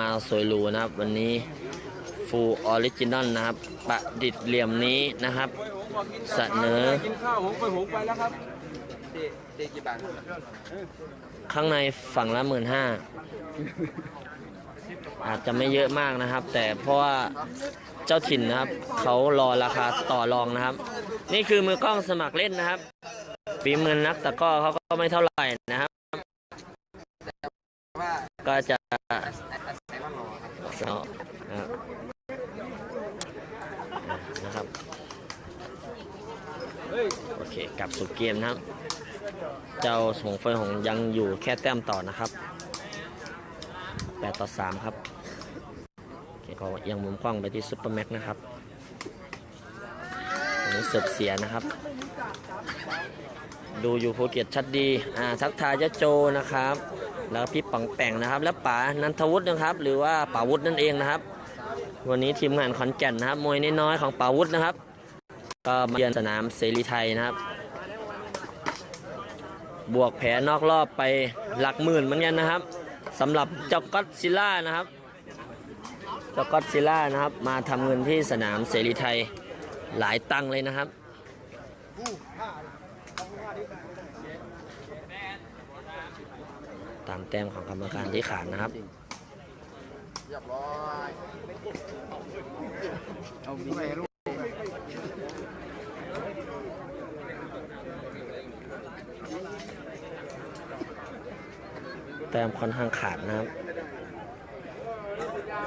มาสวยหรูนะครับ วันนี้ฟูออริจินอลนะครับ ประดิษฐ์เหลี่ยมนี้นะครับเสนอกินข้าวหงไปหงไปแล้วครับเดกี่บาทข้างในฝั่งละหมื่นห้าอาจจะไม่เยอะมากนะครับ แต่เพราะว่าเจ้าถิ่นนะครับเขารอราคาต่อรองนะครับ นี่คือมือกล้องสมัครเล่นนะครับฝีมือนักตะก้อเขาก็ไม่เท่าไหร่นะครับ ก็จะ สอนะครับ โอเคกลับสู่เกมนะครับ เจ้าหงเฟยหงยังอยู่แค่แต้มต่อนะครับ8ต่อ3ครับโอเคก็เอียังมุมกล้องไปที่ซุปเปอร์แม็กนะครับนี้เสิร์ฟเสียนะครับ ดูอยู่ภูเก็ตชัดดี อ่าทักทายยะโจนะครับ แล้วพี่ปังแปงนะครับ แล้วป๋านันทวุฒินะครับ หรือว่าป๋าวุฒินั่นเองนะครับ วันนี้ทีมงานขอนแก่นนะครับมวยน้อยๆของป๋าวุฒินะครับ ก็มาเยือนสนามเสรีไทยนะครับ บวกแผลนอกรอบไปหลักหมื่นเหมือนกันนะครับสำหรับเจ้าก็อดซิลล่านะครับเจ้าก็อดซิลล่านะครับ มาทำเงินที่สนามเสรีไทยหลายตังเลยนะครับ ตามแต้มของกรรมการที่ขาดนะครับเรียบร้อยเอาไหมลูกแต้มค่อนข้างขาดนะครับ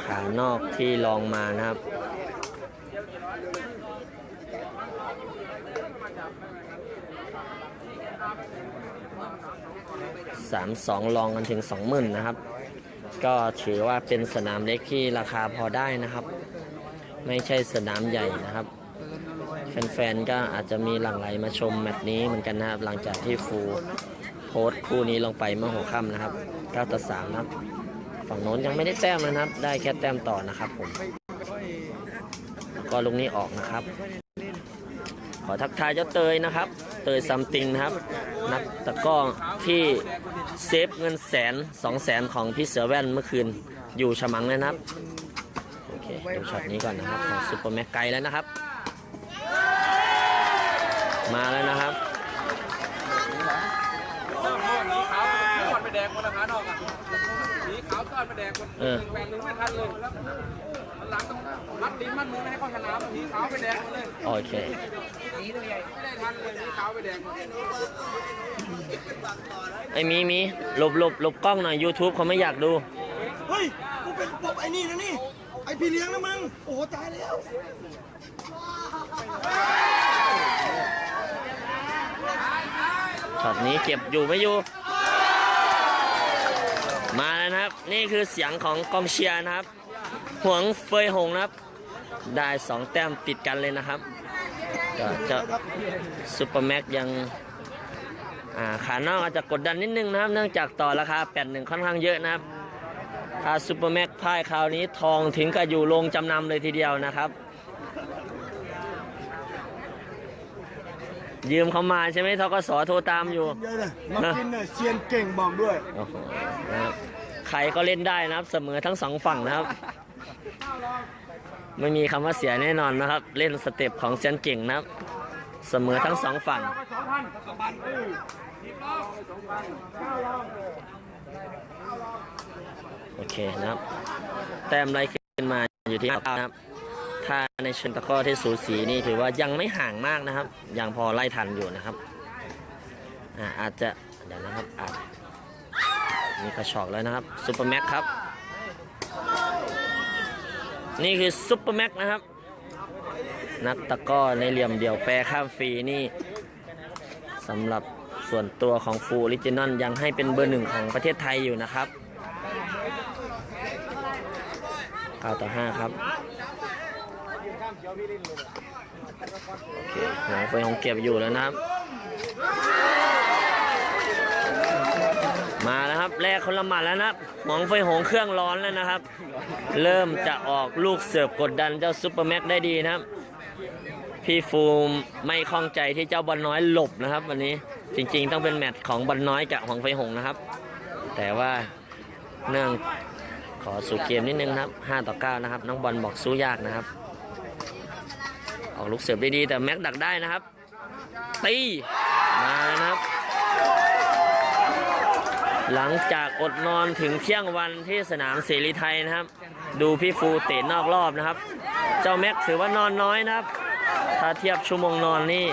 ขานอกที่ลองมานะครับ สามสองลองกันถึงสองหมื่นนะครับ ก็ถือว่าเป็นสนามเล็กที่ราคาพอได้นะครับ ไม่ใช่สนามใหญ่นะครับ แฟนๆ ก็อาจจะมีหลั่งไหลมาชมแมตช์นี้เหมือนกันนะครับ หลังจากที่ฟูโพสต์คู่นี้ลงไปเมื่อหัวค่ำนะครับ9ต่อ3นะฝั่งโน้นยังไม่ได้แต้มนะครับ ได้แค่แต้มต่อนะครับผมก็ลูกนี้ออกนะครับ ขอทักทายเจ้าเตยนะครับ เตยซัมติงนะครับ นักตะก้อที่ เซฟเงินแสนสองแสนของพี่เสือแว่นเมื่อคืนอยู่ฉมังเลยนะครับ โอเคดูช็อตนี้ก่อนนะครับ ของซุปเปอร์แม็กไกลแล้วนะครับ มาแล้วนะครับสีขาวต้อนไปแดงคนละขานอกอะ สีขาวต้อนไปแดงคนเออ แบ่งหนึ่งไม่ทันเลยแล้วหลังต้องมัดลิ้นมัดมือไม่ให้เข้าสนามสีขาวไปแดงหมดเลยโอเคสีตัวใหญ่ไม่ได้ทันเลยสีขาวไปแดงหมดไอ้มีมีหลบหลบหลบกล้องหน่อย YouTube เขาไม่อยากดู เฮ้ย กูเป็นปอบไอ้นี่นะนี่ ไอ้พี่เลี้ยงนะมึง โอ้โหตายแล้ว ช็อตนี้เก็บอยู่ไม่อยู่ มาแล้วนะครับนี่คือเสียงของกองเชียร์นะครับหวงเฟยหงนะครับได้สองแต้มติดกันเลยนะครับก็จะซูเปอร์แม็กยังอ่าขานอกอาจจะกดดันนิดนึงนะครับ เนื่องจากต่อราคา81ค่อนข้างเยอะนะครับถ้าซูเปอร์แม็กพ่ายคราวนี้ทองถึงกับอยู่โรงจำนำเลยทีเดียวนะครับ ยืมเขามาใช่ไหมทกสโทรตามอยู่เดี๋ยวเลยมากินเนี่ยเซียนเก่งบอกด้วย โอ้โหนะครับใครก็เล่นได้นะครับ เสมอทั้งสองฝั่งนะครับ ไม่มีคำว่าเสียแน่นอนนะครับ เล่นสเต็ปของเซยนเก่งนะครับ เสมอทั้งสองฝั่งสองพันสองพันเออโอเคนะครับ แต้มไรขึ้นมาอยู่ที่9นะครับ ถ้าในเชิงตะก้อที่สูสีนี่ถือว่ายังไม่ห่างมากนะครับ ยังพอไล่ทันอยู่นะครับอาอาจจะเดี๋ยวนะครับอาจมีกระชอกแล้วนะครับซูเปอร์แม็กครับ นี่คือซุปเปอร์แม็กนะครับ นักตะก้อในเหลี่ยมเดี่ยวแปรข้ามฟรีนี่สำหรับส่วนตัวของฟูลิจินอนยังให้เป็นเบอร์หนึ่งของประเทศไทยอยู่นะครับ9ต่อ5ครับ โอเคหัวไฟของเก็บอยู่แล้วนะครับ มาแล้วครับแรกคนละหมัดแล้วนะครับหมองไฟหงเครื่องร้อนแล้วนะครับ เริ่มจะออกลูกเสิร์ฟกดดันเจ้าซุปเปอร์แม็กได้ดีนะครับ พี่ฟูมไม่คล่องใจที่เจ้าบอลน้อยหลบนะครับ วันนี้จริงๆต้องเป็นแมตช์ของบอลน้อยกับหองไฟหงนะครับ แต่ว่าเนื่องขอสู่เกมนิดนึงนะครับ5ต่อ9นะครับน้องบอลบอกสู้ยากนะครับ ออกลูกเสิร์ฟได้ดีแต่แม็กดักได้นะครับ ตีมานะครับ หลังจากอดนอนถึงเที่ยงวันที่สนามเสรีไทยนะครับ ดูพี่ฟูเตะนอกรอบนะครับ เจ้าแม็กถือว่านอนน้อยนะครับ ถ้าเทียบชั่วโมงนอนนี่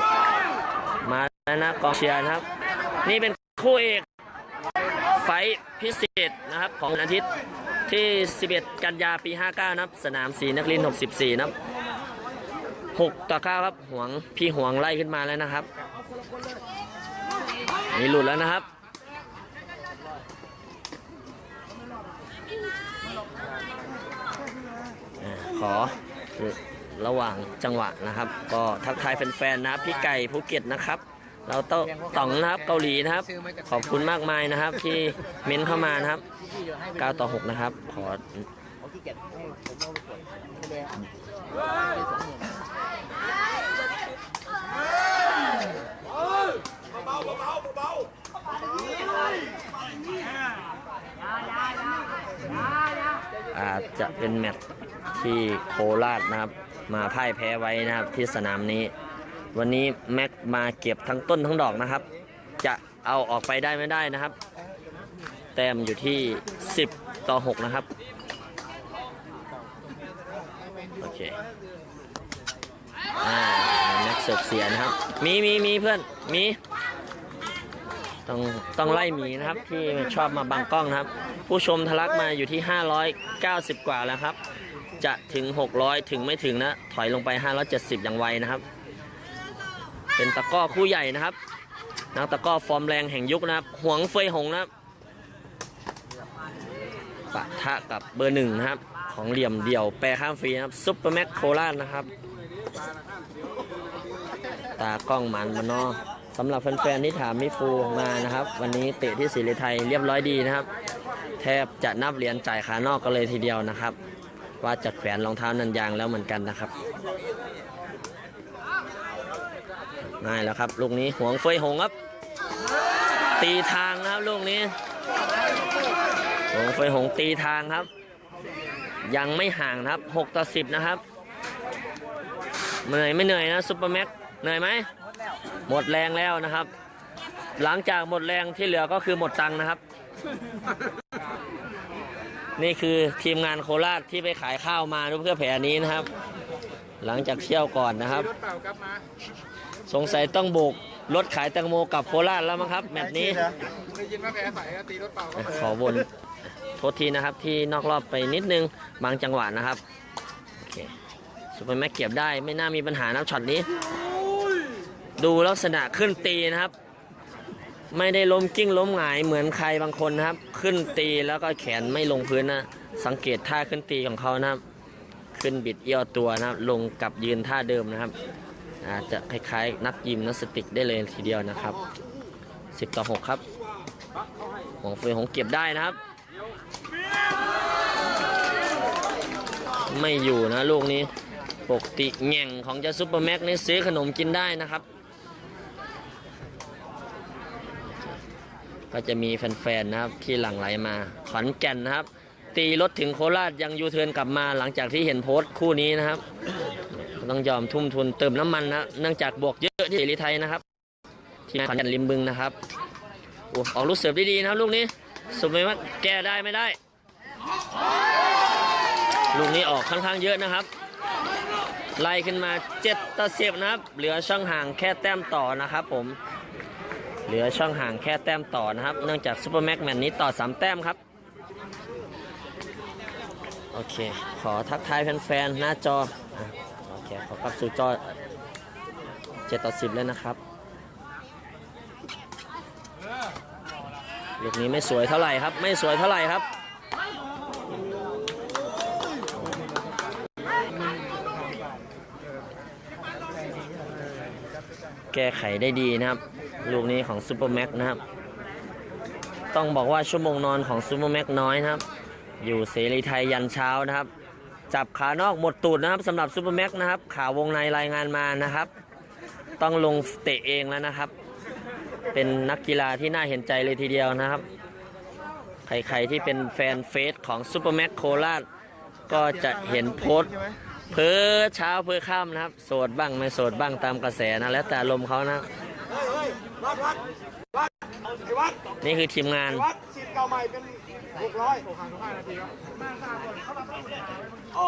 มาแล้วนะกองเชียร์นะครับ นี่เป็นคู่เอกไฟพิเศษนะครับของอาทิตย์ที่ 11 กันยาปี 59 นะครับ สนามสีนักเรียน64 นะครับ 6 ต่อ 9 ครับหวงพี่หวงไล่ขึ้นมาแล้วนะครับนี่หลุดแล้วนะครับขอระหว่างจังหวะนะครับ ก็ทักทายแฟนๆนะพี่ไก่ภูเก็ตนะครับ เราเต้าต่องนะครับเกาหลีนะครับ ขอบคุณมากมายนะครับ ที่เม้นเข้ามานะครับ 9 ต่อ 6 นะครับ ขอ จะเป็นแมตช์ที่โคราชนะครับ มาพ่ายแพ้ไว้นะครับที่สนามนี้ วันนี้แม็กมาเก็บทั้งต้นทั้งดอกนะครับ จะเอาออกไปได้ไม่ได้นะครับ แต้มอยู่ที่ 10 ต่อ 6 นะครับ โอเคอ่าแม็กเสิร์ฟเสียนะครับ มีมีมีเพื่อน มี ต้องต้องไล่หมีนะครับที่ชอบมาบังกล้องนะครับ ผู้ชมทะลักมาอยู่ที่ 590 กว่าแล้วครับ จะถึง 600 ถึงไม่ถึงนะ ถอยลงไป 570 อย่างไวนะครับ เป็นตะก้อคู่ใหญ่นะครับนักตะก้อฟอร์มแรงแห่งยุคนะครับหวงเฟยหงนะครับปะทะกับเบอร์หนึ่งนะครับ ของเหลี่ยมเดี่ยวแปรข้ามฟรีนะครับซุปเปอร์แม็กโคราชนะครับ ตากล้องมันมานอ สำหรับแฟนๆที่ถามมิฟูมานะครับ วันนี้เตะที่ศรีเลไทยเรียบร้อยดีนะครับ แทบจะนับเหรียญจ่ายขานอกกันเลยทีเดียวนะครับ ว่าจะแขวนรองเท้านันยางแล้วเหมือนกันนะครับง่ายแล้วครับลูกนี้หวงเฟยหงครับ ตีทางนะครับลูกนี้หวงเฟยหงตีทางครับ ยังไม่ห่างครับ6ต่อ10นะครับเหนื่อยไม่เหนื่อยนะซุปเปอร์แม็กเหนื่อยไหม หมดแรงแล้วนะครับ หลังจากหมดแรงที่เหลือก็คือหมดตังค์นะครับ นี่คือทีมงานโคราชที่ไปขายข้าวมาเพื่อแผลนี้นะครับ หลังจากเที่ยวก่อนนะครับ สงสัยต้องโบกรถขายแตงโมกลับโคราชแล้วมั้งครับแมตช์นี้ได้ยินว่าแกใส่ตีรถเปล่าก็อะไปขอวนโทษทีนะครับที่นอกรอบไปนิดนึงบางจังหวะนะครับโอเคซูเปอร์แม็กเก็บได้ไม่น่ามีปัญหานะช็อตนี้ ดูลักษณะขึ้นตีนะครับ ไม่ได้ล้มกิ้งล้มหงายเหมือนใครบางคนนะครับ ขึ้นตีแล้วก็แขนไม่ลงพื้นนะ สังเกตท่าขึ้นตีของเขานะครับ ขึ้นบิดเอี้ยวตัวนะครับ ลงกับยืนท่าเดิมนะครับอาจจะคล้ายๆ นักยิมนาสติกได้เลยทีเดียวนะครับ 10 ต่อ 6 ครับหงเฟยหงเก็บได้นะครับ ไม่อยู่นะลูกนี้ ปกติแง่งของเจ้าซุปเปอร์แม็กนี่ซื้อขนมกินได้นะครับ ก็จะมีแฟนๆนะครับที่หลั่งไหลมา ขอนแก่นนะครับ ตีรถถึงโคราชยังยูเทิร์นกลับมาหลังจากที่เห็นโพสต์คู่นี้นะครับ ต้องยอมทุ่มทุนเติมน้ำมันนะเนื่องจากบวกเยอะที่เสรีไทยนะครับ ที่ขอนแก่นริมบึงนะครับโอ้ออกลูกเสิร์ฟด้ดีนะครับลูกนี้สุดไหมว่าแก้ได้ไม่ได้ ลูกนี้ออกค่อนข้างเยอะนะครับ ไล่ขึ้นมา7ต่อ10นะครับ เหลือช่องห่างแค่แต้มต่อนะครับผม เหลือช่องห่างแค่แต้มต่อนะครับ เนื่องจากซูเปอร์แม็กแมนนี้ต่อ 3 แต้มครับ โอเค ขอทักทายแฟนๆ หน้าจอ โอเค ขอกลับสู่จอ7ต่อ 10 เลยนะครับ ลูกนี้ไม่สวยเท่าไหร่ครับ ไม่สวยเท่าไหร่ครับแก้ไขได้ดีนะครับ ลูกนี้ของซูเปอร์แม็กนะครับ ต้องบอกว่าชั่วโมงนอนของซูเปอร์แม็กน้อยนะครับ อยู่เสรีไทยยันเช้านะครับ จับขานอกหมดตูดนะครับสำหรับซูเปอร์แม็กนะครับข่าววงในรายงานมานะครับ ต้องลงเตะเองแล้วนะครับ เป็นนักกีฬาที่น่าเห็นใจเลยทีเดียวนะครับ ใครๆที่เป็นแฟนเฟซของซูเปอร์แม็กโคราชก็จะเห็นโพสต์เพ้อเช้าเพ้อค่ำนะครับ โสดบ้างไม่โสดบ้างตามกระแสนะแล้วแต่อารมเขานะ วัดวัดวัดไอ้วัดนี่คือทีมงาน ไอ้วัดสิทธิ์เก่าใหม่เป็นหกร้อย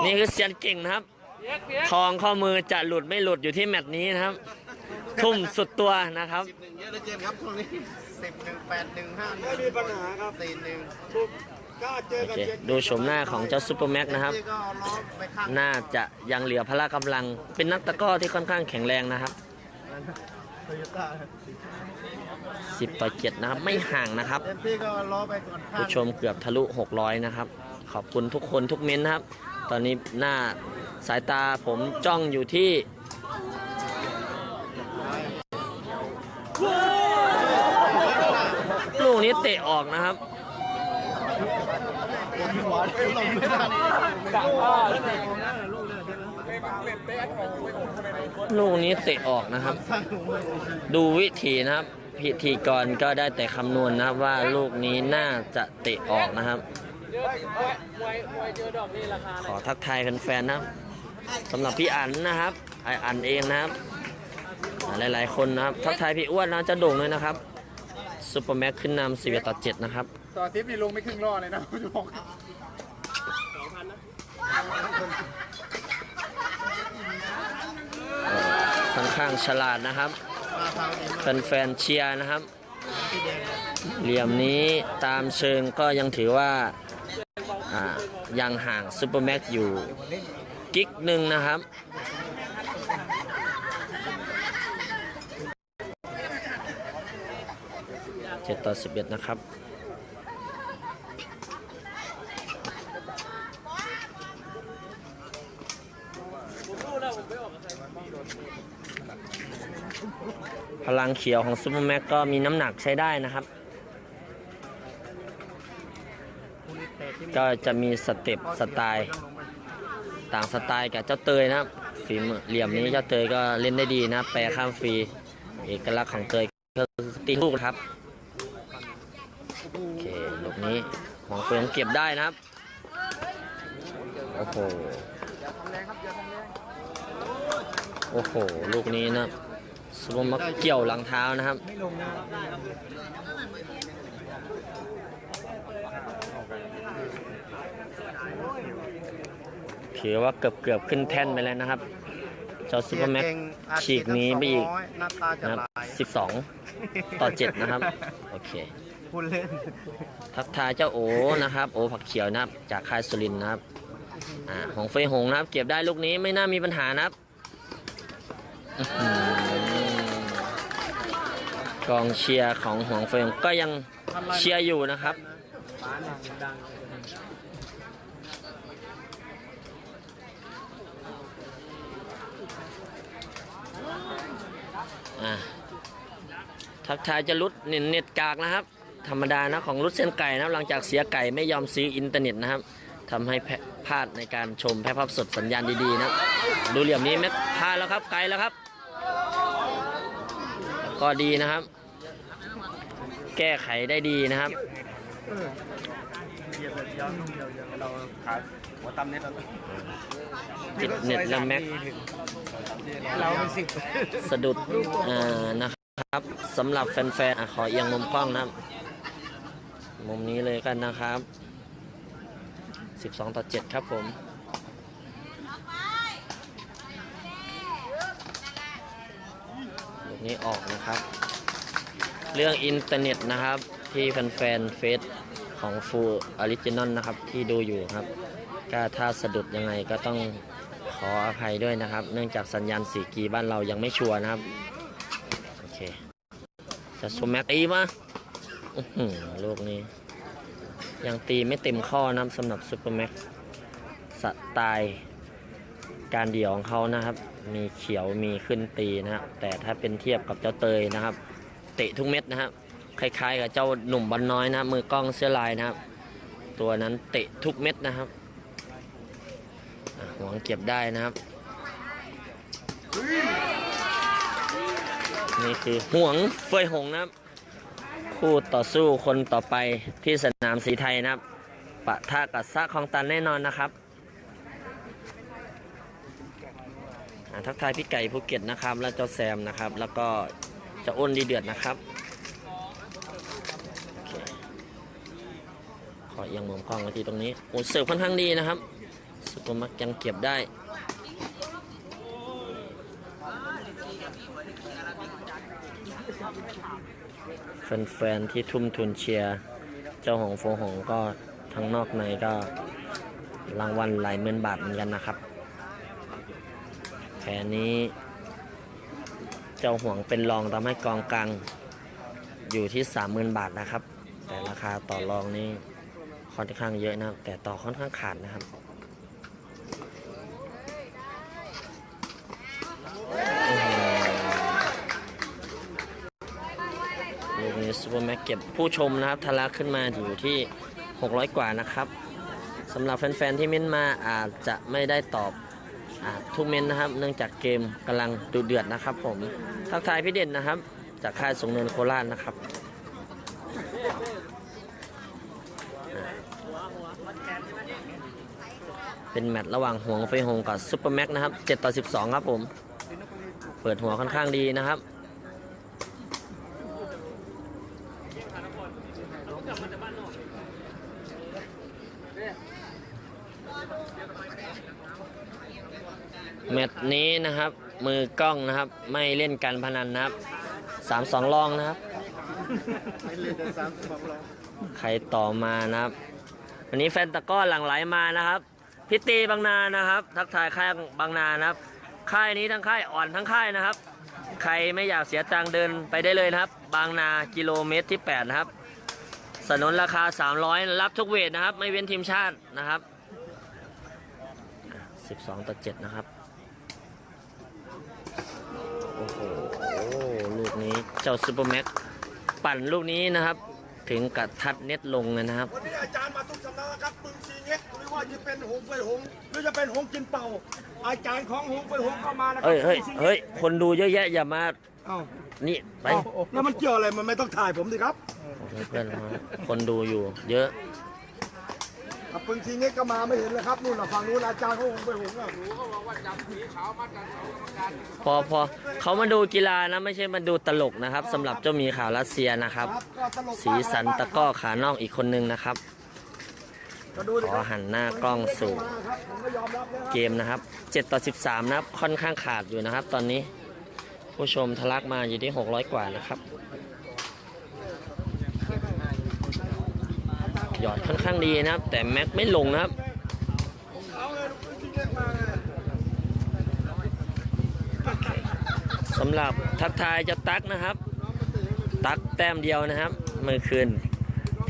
นี่คือเซียนเก่งนะครับ ทองข้อมือจะหลุดไม่หลุดอยู่ที่แมตช์นี้นะครับ ทุ่มสุดตัวนะครับ หนึ่งเยอะเหลือเกินครับช่วงนี้สิบหนึ่งแปดหนึ่งห้าหไม่นึ่งมีปัญหาครับสี่หนึ่งถูกกล้าเจอโอกันเค เจ็ดดูชมหน้าของเจ้าซูเปอร์แม็กนะครับ ที่ก็ล้อไปข้างน่าจะยังเหลือพละกำลัง เป็นนักตะกร้อที่ค่อนข้างแข็งแรงนะครับ โตโยต้า 10 ต่อ 7 นะครับ ไม่ห่างนะครับเต็มที่ก็ล้อไปก่อนข้างผู้ชมเกือบทะลุ 600 นะครับ ขอบคุณทุกคนทุกเม้นต์นะครับ ตอนนี้หน้าสายตาผมจ้องอยู่ที่ลูกนี้เตะออกนะครับลูกนี้เตะออกนะครับ ดูวิธีนะครับ พิธีกรก็ได้แต่คำนวณนะครับว่าลูกนี้น่าจะเตะออกนะครับ ขอทักทายแฟนๆนะครับสำหรับพี่อันนะครับไออันเองนะครับอ่าหลายๆคนนะครับ ทักทายพี่อ้วนนะจะโด่งเลยนะครับซูเปอร์แม็กขึ้นนำ11ต่อ7นะครับ ต่อทิปนี่ลงไม่ครึ่งรอเลยนะคุณบอกค่อนข้างฉลาดนะครับ แฟนๆเชียร์นะครับ เหลี่ยมนี้ตามเชิงก็ยังถือว่าอ่ายังห่างซูเปอร์แม็กอยู่กิกหนึ่งนะครับ เจ็ดต่อสิบเอ็ดนะครับ ลังเขียวของซูเปอร์แม็กก็มีน้ำหนักใช้ได้นะครับ ก็จะมีสเต็ปสไตล์ต่างสไตล์กับเจ้าเตยนะครับฝีมือเหลี่ยมนี้เจ้าเตยก็เล่นได้ดีนะ แปรข้ามฟรี เอกลักษณ์ของเตยก็คือตีลูกครับโอเคลูกนี้ของเฟิร์นเก็บได้นะครับโอ้โหโอ้โห ลูกนี้นะ สมมาเกี่ยวหลังเท้านะครับถือว่าเกือบเกือบๆขึ้นแท่นไปแล้วนะครับเจ้าซูเปอร์แม็กฉีกหนี้ไปอีกหน้าตาจะนะครับลาย12ต่อ7นะครับ โอเคพูดเล่นทักทายเจ้าโอนะครับ โอผักเขียวนะครับ จากค่ายสุรินทร์นะครับอ่าของเฟยหงนะครับ เก็บได้ลูกนี้ไม่น่ามีปัญหานะครับอื้อหือ กองเชียร์ของหวงเฟยหงก็ยังเชียร์อยู่นะครับ ทักทายจะรุดเน็ตเน็ตกากนะครับ ธรรมดานะของรุดเส้นไก่นะหลังจากเสียไก่ไม่ยอมซื้ออินเทอร์เน็ตนะครับทำให้พลาดในการชมแพร่ภาพสดสัญญาณดีๆนะรับดูเหลี่ยมนี้เม็ดพลาดแล้วครับไกลแล้วครับ ก็ดีนะครับ แก้ไขได้ดีนะครับ เราขายหัวตำเน็ตติดเน็ตแล้วแม็ก เราเป็นสิบสะดุดอ่านะครับสำหรับแฟนๆอะขอเอียงมุมกล้องนะครับ มุมนี้เลยกันนะครับ 12 ต่อ 7 ครับผม ลูกนี้ออกนะครับ เรื่องอินเทอร์เน็ตนะครับ ที่แฟนๆเฟซของฟูออริจินอลนะครับที่ดูอยู่ครับก็ถ้าสะดุดยังไงก็ต้องขออภัยด้วยนะครับ เนื่องจากสัญญาณ 4G บ้านเรายังไม่ชัวร์นะครับ โอเค จะสมแม็กตีมาอื้อหือลูกนี้ ยังตีไม่เต็มข้อนะสำหรับซูเปอร์แม็กสไตล์การเดี่ยวของเขานะครับ มีเขียวมีขึ้นตีนะครับแต่ถ้าเป็นเทียบกับเจ้าเตยนะครับ เตะทุกเม็ดนะครับคล้ายๆ กับเจ้าหนุ่มบอลน้อยนะมือกล้องเสื้อลายนะครับ ตัวนั้นเตะทุกเม็ดนะครับอะหวงเก็บได้นะครับ นี่คือห่วงเฟยหงนะครับ คู่ต่อสู้คนต่อไปที่สนามสีไทยนะครับปะทะกับซะคลองตันแน่นอนนะครับทักทายพี่ไก่ภูเก็ตนะครับ และเจ้าแซมนะครับ แล้วก็ จะอ้นดีเดือดนะครับอเคขอเอียงมุมกล้องมาที่ตรงนี้โอ้เสิร์ฟค่อนข้างดีนะครับ สุปอมักยังเก็บได้แฟนๆที่ทุ่มทุนเชียร์เจ้าหงโฟหงก็ทั้งนอกในก็รางวัลหลายหมื่นบาทเหมือนกันนะครับแผนนี้ เจ้าห่วงเป็นรองทำให้กองกลางอยู่ที่ 30,000 บาทนะครับ แต่ราคาต่อรองนี่ค่อนข้างเยอะนะแต่ต่อค่อนข้างขาดนะครับลูกนี้ซูเปอร์แม็กเก็บผู้ชมนะครับทะลักขึ้นมาอยู่ที่ 600 กว่านะครับสำหรับแฟนๆที่เม้นมาอาจจะไม่ได้ตอบ ทุกเม้นนะครับ เนื่องจากเกมกำลังดูเดือดนะครับ ผมทักทายพี่เด่นนะครับ จากค่ายสงเนินโคราชนะครับเป็นแมตช์ระหว่างห่วงไฟหงกับซูเปอร์แม็กนะครับ7ต่อ12 ครับผม เปิดหัวค่อนข้างดีนะครับ แมตช์นี้นะครับ มือกล้องนะครับ ไม่เล่นการพนันนะครับสามสองลองนะครับ ไม่เล่นแต่สามสองรองใครต่อมานะครับ วันนี้แฟนตะกร้อหลั่งไหลมานะครับพิตีบางนานะครับ ทักทายค่ายบางนานะครับ ค่ายนี้ทั้งค่ายอ่อนทั้งค่ายนะครับ ใครไม่อยากเสียตังค์เดินไปได้เลยนะครับ บางนากิโลเมตรที่ 8 นะครับ สนนราคา 300 รับทุกเวทนะครับ ไม่เว้นทีมชาตินะครับอะ12 ต่อ 7 นะครับ โอ้โห ลูกนี้ เจ้าซูเปอร์แม็กปั่นลูกนี้นะครับ ถึงกับทัดเน็ตลงเลยนะครับ วันนี้อาจารย์มาทุกสำนักนะครับปึงซีเง็กไม่ว่าจะเป็นหงไฟหงหรือจะเป็นหงจินเป่า อาจารย์ของหงไฟหงเข้ามานะครัเฮ้ยเฮ้ยปึงซีง็กเฮ้ยคนดูเยอะแยะอย่ามาเอ้านี่ไปเอ้าแล้วมันเกี่ยวอะไรมันไม่ต้องถ่ายผมสิครับ เพื่อนๆมาคนดูอยู่ เยอะ อะปึงซีเง็กก็มาไม่เห็นเลยครับนู่นน่ะฝั่งนู้นอาจารย์เของหงไฟหงอะเขาบอกว่าจับสีขาวมาจากเสากรรมการพอพอเขามาดูกีฬานะไม่ใช่มาดูตลกนะครับสำหรับเจ้าหมีขาวรัสเซียนะครับ ครับก็ตลกสีสันตะกร้อขานอกอีกคนนึงนะครับ ก็ดูดิขคอรับหันหน้ากล้องสู่มาครับผมก็ยอมรับนะครับเกมนะครับ 7 ต่อ 13 นะครับ ค่อนข้างขาดอยู่นะครับ ตอนนี้ผู้ชมทะลักมาอยู่ที่ 600 กว่านะครับ หยอดค่อนข้างดีนะครับ แต่แม็กไม่ลงนะครับสำหรับทักทายเจะตักนะครับ ตักแต้มเดียวนะครับ เมื่อคืน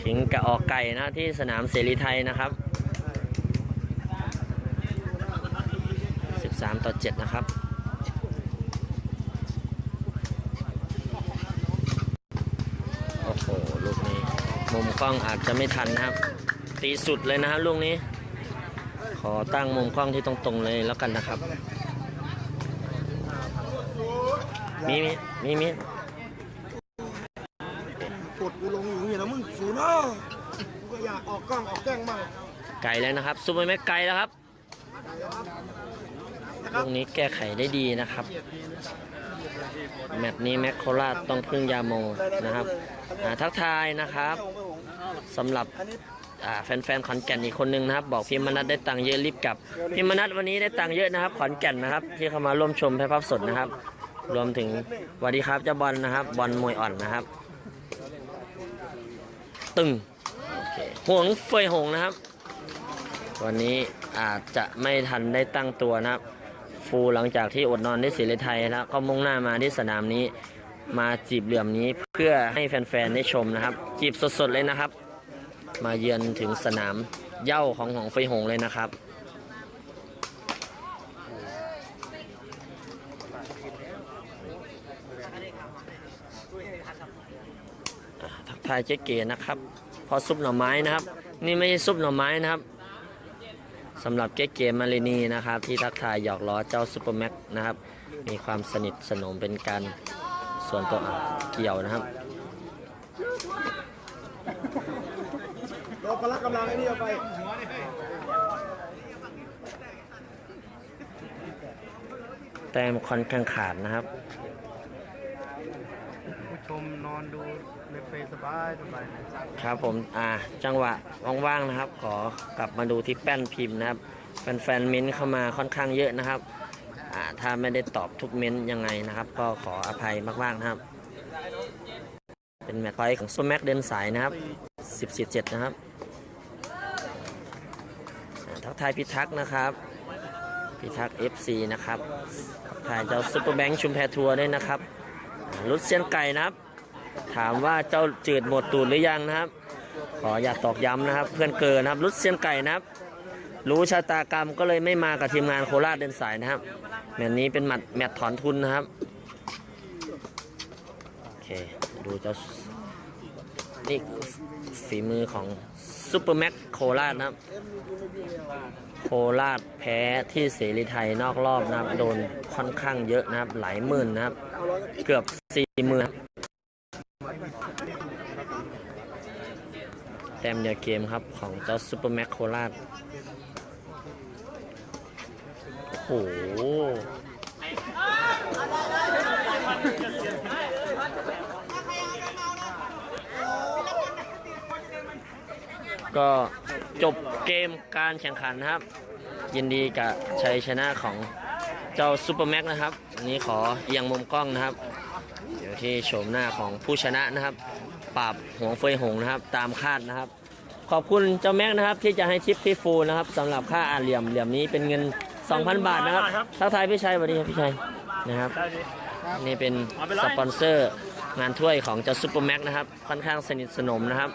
ถึงกะออกไก่นะที่สนามเสรีไทยนะครับ 13 ต่อ 7 นะครับ โอ้โห ลูกนี้ มุม กล้องอาจจะไม่ทันนะครับ ตีสุดเลยนะครับลูกนี้ ขอตั้งมุมกล้องที่ตรงๆเลยแล้วกันนะครับ มีมีมีมีกดกูลงอยู่นี่นะมึงสูนเนาะกูก็อยากออกกล้องออกแกล้งมั่งไก่แล้วนะครับซูเปอร์แม็กไก่แล้วครับลูกนี้แก้ไขได้ดีนะครับ แมตช์นี้แม็กโคราชต้องพึ่งยาโมนะครับอ่าทักทายนะครับ สำหรับแฟนๆขอนแก่นอีกคนนึงนะครับ บอกพิมพ์มนัทได้ตังค์เยอะรีบกลับพิมพ์มนัทวันนี้ได้ตังค์เยอะนะครับ ขอนแก่นนะครับ ที่เข้ามาร่วมชมแพ่ภาพสดนะครับ รวมถึงสวัสดีครับเจ้าบอลนะครับ บอลมวยอ่อนนะครับ ตึงห่วงเฟยหงนะครับ วันนี้อาจจะไม่ทันได้ตั้งตัวนะครับ ฟูหลังจากที่อดนอนได้ศิริไทยแล้วก็มุ่งหน้ามาที่สนามนี้มาจีบเหลี่ยมนี้เพื่อให้แฟนๆได้ชมนะครับ จีบสดๆเลยนะครับ มาเยือนถึงสนามเย้าของหงไฟหงเลยนะครับ ทักทายเจ๊เก๋นะครับ พอซุปหน่อไม้นะครับ นี่ไม่ใช่ซุปหน่อไม้นะครับสำหรับเก๊เกมมารินีนะครับ ที่ทักทายหยอกล้อเจ้าซูเปอร์แม็กนะครับ มีความสนิทสนมเป็นการส่วนตัวเกี่ยวนะครับ เราพละกำลังไอ้นี่เอาไปแต้มค่อนข้างขาดนะครับ ผู้ชมนอนดูในเฟซสบายสบายครับผม อ่า จังหวะว่างๆนะครับ ขอกลับมาดูที่แป้นพิมพ์นะครับ แฟนๆเม้นต์เข้ามาค่อนข้างเยอะนะครับ อ่า ถ้าไม่ได้ตอบทุกเม้นต์ยังไงนะครับ ก็ขออภัยมากๆนะครับ เป็นแมตช์พอยต์ของส้มแม็กเดินสายนะครับ14-7นะครับอ่า ทักทายพิทักษ์นะครับพิทักษ์ FC นะครับทักทายเจ้าซุปเปอร์แบงค์ชุมแพทัวร์ด้วยนะครับรุดเซียนไก่นะครับ ถามว่าเจ้าจืดหมดตูดหรือยังนะครับ ขออย่าตอกย้ำนะครับ เพื่อนเกินนะครับรุดเซียนไก่นะครับ รู้ชะตากรรมก็เลยไม่มากับทีมงานโคราชเดินสายนะครับแมตช์นี้เป็นแมตช์แมตช์ถอนทุนนะครับโอเคดูเจ้านี่ฝีมือของ ซูเปอร์แม็กโคราชนะครับ โคราชแพ้ที่เสรีไทยนอกรอบนะครับ โดนค่อนข้างเยอะนะครับ หลายหมื่นนะครับ เกือบสี่หมื่นแต้มเดียวเกมครับของเจ้าซูเปอร์แม็กโคราชโอ้โห ก็จบเกมการแข่งขันนะครับ ยินดีกับชัยชนะของเจ้าซูเปอร์แม็กนะครับอันนี้ขอเอียงมุมกล้องนะครับ เดี๋ยวที่โฉมหน้าของผู้ชนะนะครับปราบหวงเฟยหงนะครับ ตามคาดนะครับ ขอบคุณเจ้าแม็กนะครับ ที่จะให้ทิปพี่ฟูนะครับสำหรับค่าอาเหลี่ยมเหลี่ยมนี้เป็นเงิน 2,000 บาทนะครับทักทายพี่ชัยสวัสดีครับพี่ชัยนะครับนี่เป็นสปอนเซอร์งานถ้วยของเจ้าซูเปอร์แม็กนะครับค่อนข้างสนิทสนมนะครับ